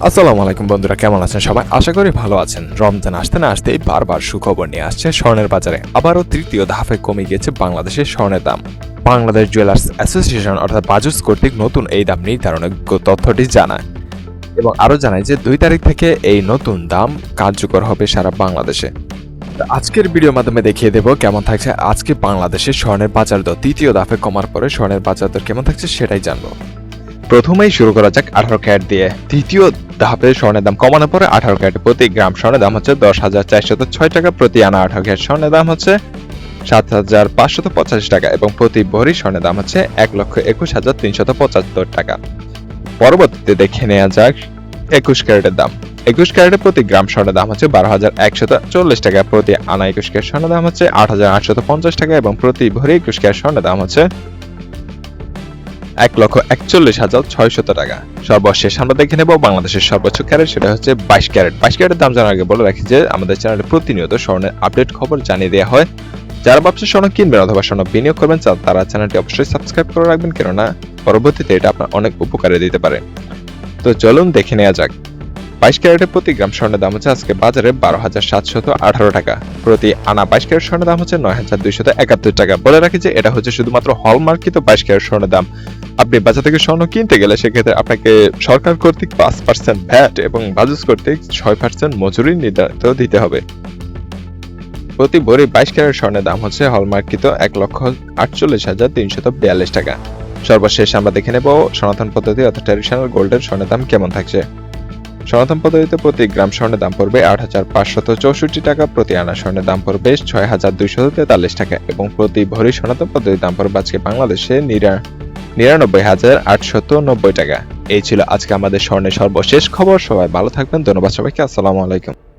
আসসালামু আলাইকুম বন্ধুরা, কেমন আছেন সবাই? আশা করি ভালো আছেন। রমজান আসতে না আসতেই বারবার সুখবর নিয়ে আসছে স্বর্ণের বাজারে। আবারও তৃতীয় ধাপে কমে গিয়েছে বাংলাদেশের স্বর্ণের দাম। বাংলাদেশ জুয়েলার্স অ্যাসোসিয়েশন, অর্থাৎ বাজুস কর্তৃক নতুন এই দাম নির্ধারণের তথ্যটি জানায়। এবং আরও জানায় যে, দুই তারিখ থেকে এই নতুন দাম কার্যকর হবে সারা বাংলাদেশে। আজকের ভিডিওর মাধ্যমে দেখিয়ে দেব কেমন থাকছে আজকে বাংলাদেশের স্বর্ণের বাজার দর। তৃতীয় ধাপে কমার পরে স্বর্ণের বাজার দর কেমন থাকছে সেটাই জানব। প্রথমেই শুরু করা যাক আঠারো ক্যারেট দিয়ে। তৃতীয় ধাপে স্বর্ণের দাম কমানোর পরে আঠারো ক্যারেট প্রতি গ্রাম স্বর্ণের দাম হচ্ছে দশ হাজার চারশত ছয় টাকা। প্রতি আনা আঠারো ক্যারেট স্বর্ণের দাম হচ্ছে সাত হাজার পাঁচশত পঁচাশি টাকা এবং প্রতি ভরি স্বর্ণের দাম হচ্ছে এক লক্ষ একুশ হাজার তিনশত পঁচাত্তর টাকা। পরবর্তীতে দেখে নেওয়া যাক একুশ ক্যারেটের দাম। একুশ ক্যারেটের প্রতি গ্রাম স্বর্ণের দাম হচ্ছে বারো হাজার একশত চল্লিশ টাকা, প্রতি আনা একুশ ক্যারেট স্বর্ণের দাম হচ্ছে আট হাজার আটশত পঞ্চাশ টাকা এবং প্রতি ভরি একুশ ক্যারেট স্বর্ণের দাম হচ্ছে এক লক্ষ একচল্লিশ হাজার ছয়শত টাকা। সর্বশেষ আমরা দেখে নেব বাংলাদেশের সর্বোচ্চ ক্যারেট, সেটা হচ্ছে বাইশ ক্যারেট। বাইশ ক্যারেটের দাম জানার আগে বলে রাখি যে, আমাদের চ্যানেলে প্রতিনিয়ত স্বর্ণের আপডেট খবর জানিয়ে দেওয়া হয়। যারা ব্যবসা স্বর্ণ কিনবেন অথবা স্বর্ণ বিনিয়োগ করবেন তারা চ্যানেলটি অবশ্যই সাবস্ক্রাইব করে রাখবেন, কেননা পরবর্তীতে এটা আপনার অনেক উপকারে দিতে পারে। তো চলুন দেখে নেওয়া যাক। বাইশ ক্যারেটের প্রতি গ্রাম স্বর্ণের দাম হচ্ছে আজকে বাজারে বারো হাজার সাতশত আঠারো টাকা। প্রতি আনা বাইশ ক্যারেট স্বর্ণের দাম হচ্ছে নয় হাজার দুইশত একাত্তর টাকা। বলে রাখি যে, এটা হচ্ছে শুধুমাত্র হলমার্কিত বাইশ ক্যারেট স্বর্ণের দাম। আপনি বাজার থেকে স্বর্ণ কিনতে গেলে সেক্ষেত্রে আপনাকে সরকার কর্তৃক পাঁচ পার্সেন্ট ভ্যাট এবং বাজাজ কর্তৃক ছয় পার্সেন্ট মজুরি নির্ধারিত দিতে হবে। প্রতি ভরি বাইশ ক্যারেট স্বর্ণের দাম হচ্ছে হলমার্কিত এক লক্ষ আটচল্লিশ হাজার তিনশত বিয়াল্লিশ টাকা। সর্বশেষ আমরা দেখে নেব সনাতন পদ্ধতি অর্থাৎ ট্র্যাডিশনাল গোল্ডের স্বর্ণের দাম কেমন থাকছে। সনাতন পদ্ধতিতে প্রতি গ্রাম স্বর্ণের দাম পড়বে আট হাজার পাঁচশত চৌষট্টি টাকা, প্রতি আনা স্বর্ণের দাম পড়বে ছয় হাজার দুইশত তেতাল্লিশ টাকা এবং প্রতি ভরি সনাতন পদ্ধতির দাম পড়বে আজকে বাংলাদেশে নিরা নিরানব্বই হাজার আটশত নব্বই টাকা। এই ছিল আজকে আমাদের স্বর্ণের সর্বশেষ খবর। সবাই ভালো থাকবেন। ধন্যবাদ সবাইকে। আসসালামু আলাইকুম।